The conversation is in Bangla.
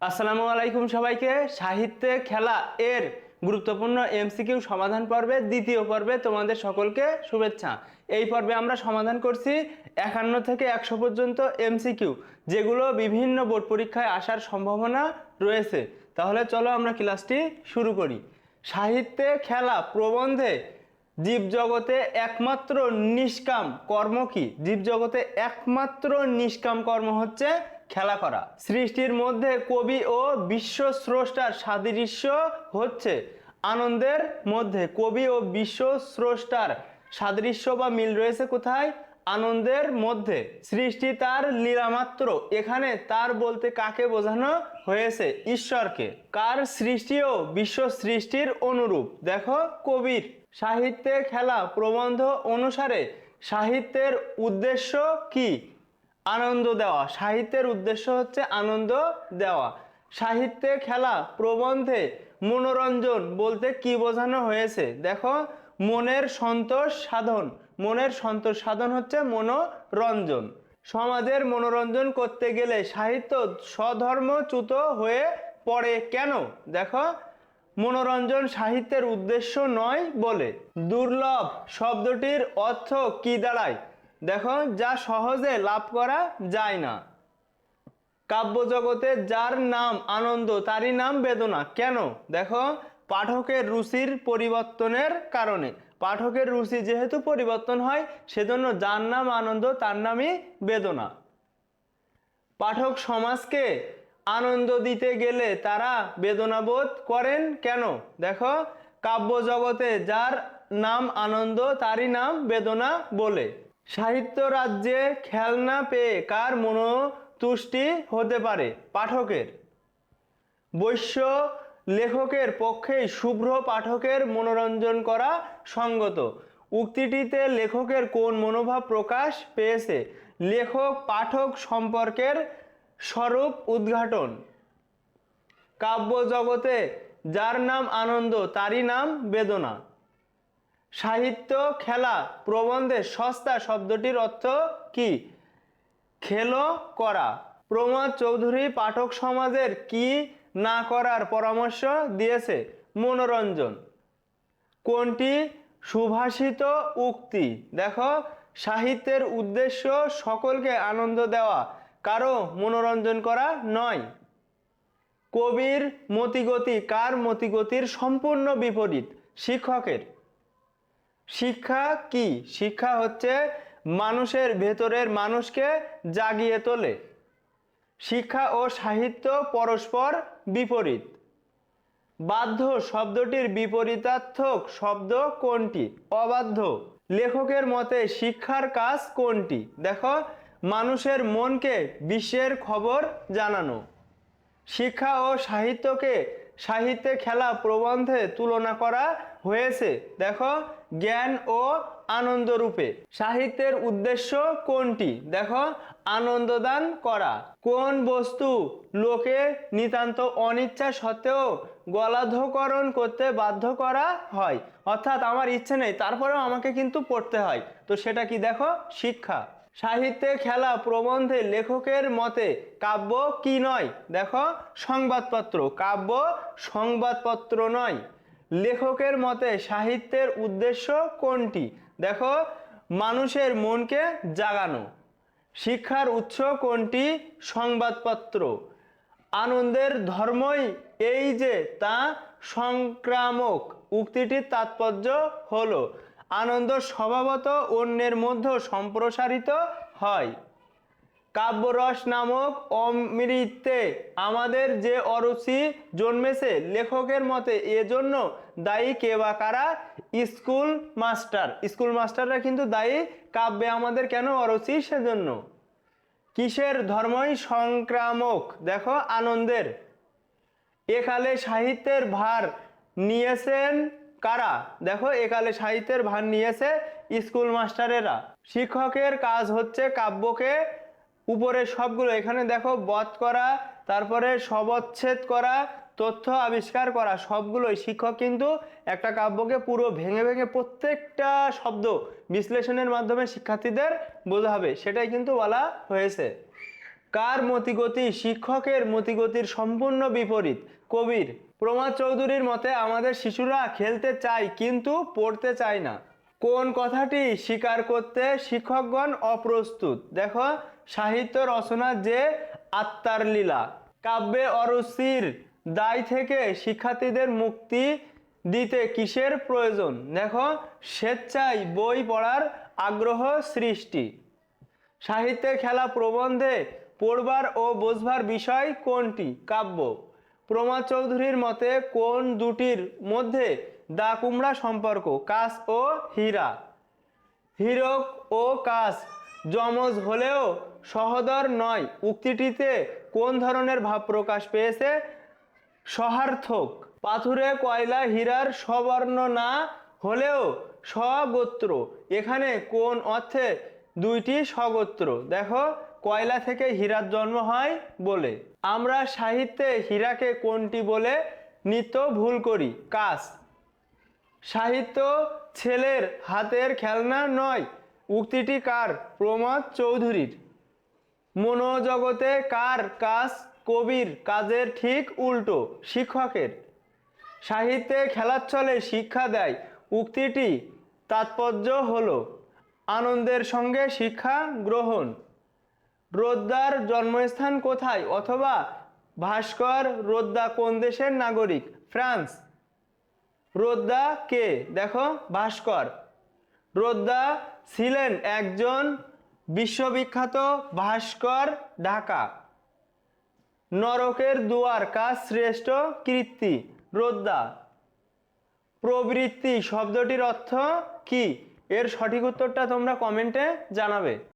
আসসালামু আলাইকুম সবাইকে। সাহিত্যে খেলা এর গুরুত্বপূর্ণ এমসিকিউ সমাধান পর্বে, দ্বিতীয় পর্বে তোমাদের সকলকে শুভেচ্ছা। এই পর্বে আমরা সমাধান করছি একান্ন থেকে একশো পর্যন্ত এমসিকিউ যেগুলো বিভিন্ন বোর্ড পরীক্ষায় আসার সম্ভাবনা রয়েছে। তাহলে চলো আমরা ক্লাসটি শুরু করি। সাহিত্যে খেলা প্রবন্ধে জীবজগতে একমাত্র নিষ্কাম কর্ম কি? জীবজগতে একমাত্র নিষ্কাম কর্ম হচ্ছে খেলা করা। সৃষ্টির মধ্যে কবি ও বিশ্ব স্রষ্টার সাদৃশ্য হচ্ছে আনন্দের মধ্যে। কবি ও বিশ্ব স্রষ্টার সাদৃশ্য বা মিল রয়েছে কোথায়? আনন্দের মধ্যে। সৃষ্টি তার লীলামাত্র। এখানে তার বলতে কাকে বোঝানো হয়েছে? ঈশ্বরকে। কার সৃষ্টিও বিশ্ব সৃষ্টির অনুরূপ? দেখো কবির সাহিত্যে খেলা প্রবন্ধ অনুসারে সাহিত্যের উদ্দেশ্য কি? আনন্দ দেওয়া। সাহিত্যের উদ্দেশ্য হচ্ছে আনন্দ দেওয়া। সাহিত্যে খেলা প্রবন্ধে মনোরঞ্জন বলতে কি বোঝানো হয়েছে? দেখো, মনের সন্তোষ সাধন। মনের সন্তোষ সাধন হচ্ছে মনোরঞ্জন। সমাজের মনোরঞ্জন করতে গেলে সাহিত্য স্বধর্মচ্যুত হয়ে পড়ে কেন? দেখো মনোরঞ্জন সাহিত্যের উদ্দেশ্য নয় বলে। দুর্লভ শব্দটির অর্থ কি দাঁড়ায়? দেখো, যা সহজে লাভ করা যায় না। কাব্যজগতে যার নাম আনন্দ, তারই নাম বেদনা। কেন? দেখো, পাঠকের রুচির পরিবর্তনের কারণে। পাঠকের রুচি যেহেতু পরিবর্তন হয়, সেজন্য যার নাম আনন্দ, তার নামই বেদনা। পাঠক সমাজকে আনন্দ দিতে গেলে তারা বেদনাবোধ করেন কেন? দেখো কাব্য জগতে যার নাম আনন্দ, তারই নাম বেদনা বলে। সাহিত্য রাজ্যে খেলনা পেয়ে কার মনোতুষ্টি হতে পারে? পাঠকের। বৈশ্য লেখকের পক্ষেই শুভ্র পাঠকের মনোরঞ্জন করা সঙ্গত। উক্তিটিতে লেখকের কোন মনোভাব প্রকাশ পেয়েছে? লেখক পাঠক সম্পর্কের স্বরূপ উদ্ঘাটন। কাব্য জগতে যার নাম আনন্দ, তারই নাম বেদনা। সাহিত্য, খেলা, প্রবন্ধে সস্তা শব্দটির অর্থ কি? খেলো করা। প্রমোদ চৌধুরী পাঠক সমাজের কি না করার পরামর্শ দিয়েছে মনোরঞ্জন। কোনটি? সুভাষিত উক্তি। দেখো, সাহিত্যের উদ্দেশ্য সকলকে আনন্দ দেওয়া। কারও মনোরঞ্জন করা নয়। কবির মতিগতি কার মতিগতির সম্পূর্ণ বিপরীত? শিক্ষকের। শিক্ষা কি? শিক্ষা হচ্ছে মানুষের ভেতরের মানুষকে জাগিয়ে তোলে। শিক্ষা ও সাহিত্য পরস্পর বিপরীত। বাধ্য শব্দটির বিপরীতার্থক শব্দ কোনটি? অবাধ্য। লেখকের মতে শিক্ষার কাজ কোনটি? দেখো মানুষের মনকে বিশ্বের খবর জানানো। শিক্ষা ও সাহিত্যকে সাহিত্যে খেলা প্রবন্ধে তুলনা করা হয়েছে, দেখো, জ্ঞান ও আনন্দ রূপে সাহিত্যের উদ্দেশ্য কোনটি? দেখো, আনন্দদান করা। কোন বস্তু লোকে নিতান্ত অনিচ্ছা সত্ত্বেও গলাধকরণ করতে বাধ্য করা হয়? অর্থাৎ আমার ইচ্ছে নেই, তারপরেও আমাকে কিন্তু পড়তে হয়। তো সেটা কি দেখো? শিক্ষা। সাহিত্যে খেলা প্রবন্ধে লেখকের মতে, কাব্য কি নয়? দেখো, সংবাদপত্র। কাব্য সংবাদপত্র নয়। লেখকের মতে, সাহিত্যের উদ্দেশ্য কোনটি? দেখো, মানুষের মনকে জাগানো। শিক্ষার উৎস কোনটি? সংবাদপত্র। আনন্দের ধর্মই এই যে, তা সংক্রামক। উক্তিটির তাৎপর্য হলো আনন্দ স্বভাবত অন্যের মধ্যে সম্প্রসারিত হয়। কাব্যরস নামক অমৃতে আমাদের যে অরুচি জন্মেছে, লেখকের মতে এজন্য দায়ী কে বা কারা? School master. স্কুল মাস্টাররা কিন্তু দায়ী কাব্যে আমাদের কেন অরুচি? সেজন্য। কিসের ধর্মই সংক্রামক? দেখো আনন্দের। একালে সাহিত্যের ভার নিয়েছেন কারা? দেখো, একালে সাহিত্যের ভার নিয়েছে স্কুল মাস্টারেরা। শিক্ষকের কাজ হচ্ছে কাব্যকে উপরে সবগুলো, এখানে দেখো, বধ করা, তারপরে সবচ্ছেদ করা, তথ্য আবিষ্কার করা, সবগুলোই। শিক্ষক কিন্তু একটা কাব্যকে পুরো ভেঙে ভেঙে প্রত্যেকটা শব্দ বিশ্লেষণের মাধ্যমে শিক্ষার্থীদের বোঝাবে, সেটাই কিন্তু বলা হয়েছে। কার মতিগতি? শিক্ষকের মতিগতির সম্পূর্ণ বিপরীত, কবির। প্রমাদ চৌধুরীর মতে আমাদের শিশুরা খেলতে চায় কিন্তু পড়তে চায় না। কোন কথাটি স্বীকার করতে শিক্ষকগণ অপ্রস্তুত? দেখো, সাহিত্য রচনা যে আত্মার লীলা, কাব্যে অরুচির দায় থেকে শিক্ষার্থীদের মুক্তি দিতে কিসের প্রয়োজন? দেখো, স্বেচ্ছায় বই পড়ার আগ্রহ সৃষ্টি। সাহিত্যে খেলা প্রবন্ধে পড়বার ও বোঝবার বিষয় কোনটি? কাব্য। প্রমাদ চৌধুরীর মতে কোন দুটির মধ্যে দা কুমড়া সম্পর্ক, কাস ও হীরা? হীরক ও কাস যমজ হলেও সহদর নয়। উক্তিটিতে কোন ধরনের ভাব প্রকাশ পেয়েছে? সহার্থক, পাথুরে, কয়লা, হীরার সবর্ণ না হলেও স্বগোত্র এখানে কোন অর্থে দুইটি স্বগোত্র দেখো কয়লা থেকে হীরার জন্ম হয় বলে। আমরা সাহিত্যে হীরাকে কোনটি বলে নিত্য ভুল করি? কাজ। সাহিত্য ছেলের হাতের খেলনা নয়, উক্তিটি কার? প্রমোদ চৌধুরীর। মনোজগতে কার কাজ? কবির কাজের ঠিক উল্টো, শিক্ষকের। সাহিত্যে খেলার ছলে শিক্ষা দেয়, উক্তিটি তাৎপর্য হলো আনন্দের সঙ্গে শিক্ষা গ্রহণ। রোদ্দার জন্মস্থান কোথায় অথবা ভাস্কর রোদ্দা কোন দেশের নাগরিক? ফ্রান্স। রোদ্দা কে? দেখো, ভাস্কর। রোদ্দা ছিলেন একজন বিশ্ববিখ্যাত ভাস্কর ঢাকা। নরকের দুয়ার কাজ শ্রেষ্ঠ কীর্তি? রোদ্দা। প্রবৃত্তি, শব্দটির অর্থ কি? এর সঠিক উত্তরটা তোমরা কমেন্টে জানাবে।